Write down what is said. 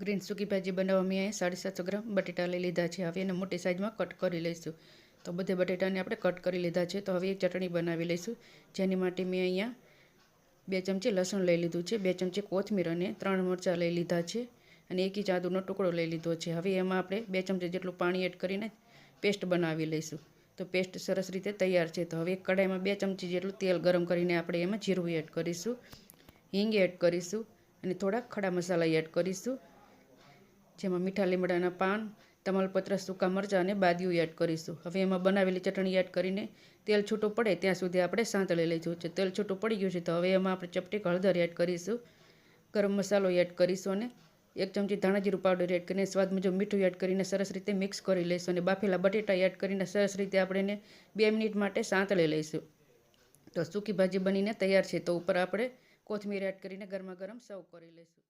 Green સૂકી ભાજી બનાવવા મેં અહીંયા સાડી સાતસો ગ્રામ બટેટા લઈ લીધા છે. હવે એને મોટી સાઇઝમાં કટ કરી લઈશું. તો બધે બટેટાને આપણે કટ કરી લીધા છે. તો હવે એક ચટણી બનાવી લઈશું. જેની માટે મેં અહીંયા બે ચમચી લસણ લઈ લીધું છે. બે ચમચી કોથમીર અને ત્રણ મરચાં લઈ લીધા છે. અને એક ઇંચ આદુનો ટુકડો લઈ લીધો છે. હવે એમાં આપણે બે ચમચી જેટલું પાણી એડ કરીને પેસ્ટ બનાવી લઈશું. તો પેસ્ટ સરસ રીતે તૈયાર છે. તો હવે એક કડાઈમાં બે ચમચી જેટલું તેલ ગરમ કરીને આપણે એમાં જીરું એડ કરીશું. હિંગ એડ કરીશું. અને થોડાક ખડા મસાલા એડ કરીશું. જેમાં મીઠા લીમડાના પાન, તમાલપત્ર, સૂકા મરચાં અને બાદિયું એડ કરીશું. હવે એમાં બનાવેલી ચટણી એડ કરીને તેલ છૂટું પડે ત્યાં સુધી આપણે સાંતળી લઈશું છે તેલ છૂટું પડી ગયું છે તો હવે એમાં આપણે ચપટી હળદર એડ કરીશું. ગરમ મસાલો એડ કરીશું અને એક ચમચી ધાણા જીરું પાવડર એડ કરીને સ્વાદ મુજબ મીઠું એડ કરીને સરસ રીતે મિક્સ કરી લઈશું અને બાફેલા બટેટા એડ કરીને સરસ રીતે આપણે એને બે મિનિટ માટે સાંતળી લઈશું. તો સૂકી ભાજી બનીને તૈયાર છે તો ઉપર આપણે કોથમીર એડ કરીને ગરમા ગરમ સર્વ કરી લઈશું.